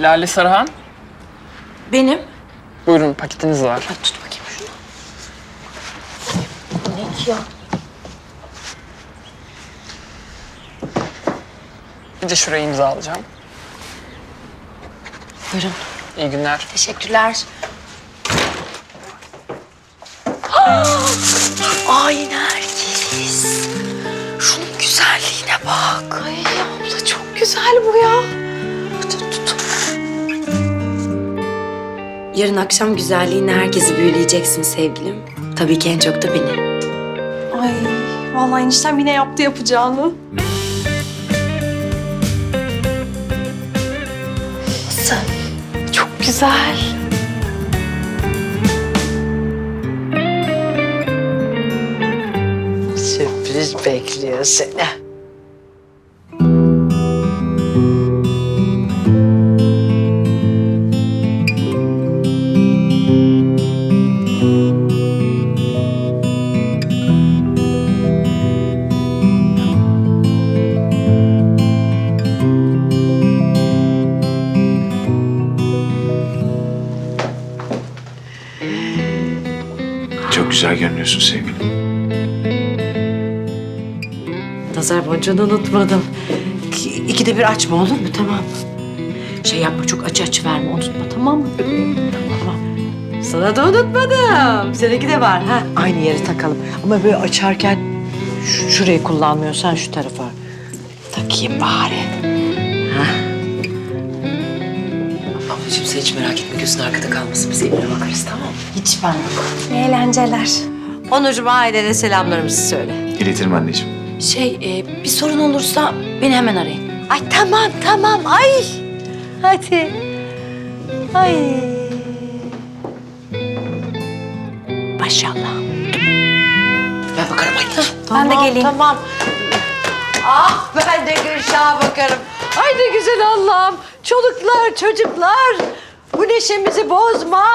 Lale Sarıhan. Benim. Buyurun paketiniz var. Ay tut bakayım şunu. Ne ki ya? Bir de şuraya imza alacağım. Buyurun. İyi günler. Teşekkürler. Ay Nergis. Şunun güzelliğine bak. Ay abla çok güzel bu ya. Yarın akşam güzelliğinle herkesi büyüleyeceksin sevgilim. Tabii ki en çok da beni. Ay vallahi eniştem yine yaptı yapacağını. Nasıl? Çok güzel. Sürpriz bekliyor seni. Güzel görünüyorsun sevgilim. Nazar boncuğunu unutmadım. İki, ikide bir açma olur mu? Tamam. Şey yapma çok açı açı verme unutma tamam mı? Tamam. Sana da unutmadım. Seninki de var ha. Aynı yere takalım. Ama böyle açarken şu, şurayı kullanmıyorsan şu tarafa. Takayım bari. Ha. Sen hiç merak etme gözün arkada kalmasın. Biz Emir'e bakarız tamam mı? Hiç ben yok. Eğlenceler. Onurcuğum ailene selamlarımızı söyle. İletirim anneciğim. Şey e, bir sorun olursa beni hemen arayın. Ay tamam tamam ay. Hadi. Ay. Maşallah. Ben bakarım anneciğim. Ben de geleyim. Tamam. Ah ben de Gülşah'a bakarım. Ay ne güzel Allah'ım. Çoluklar, çocuklar. Bu neşemizi bozma.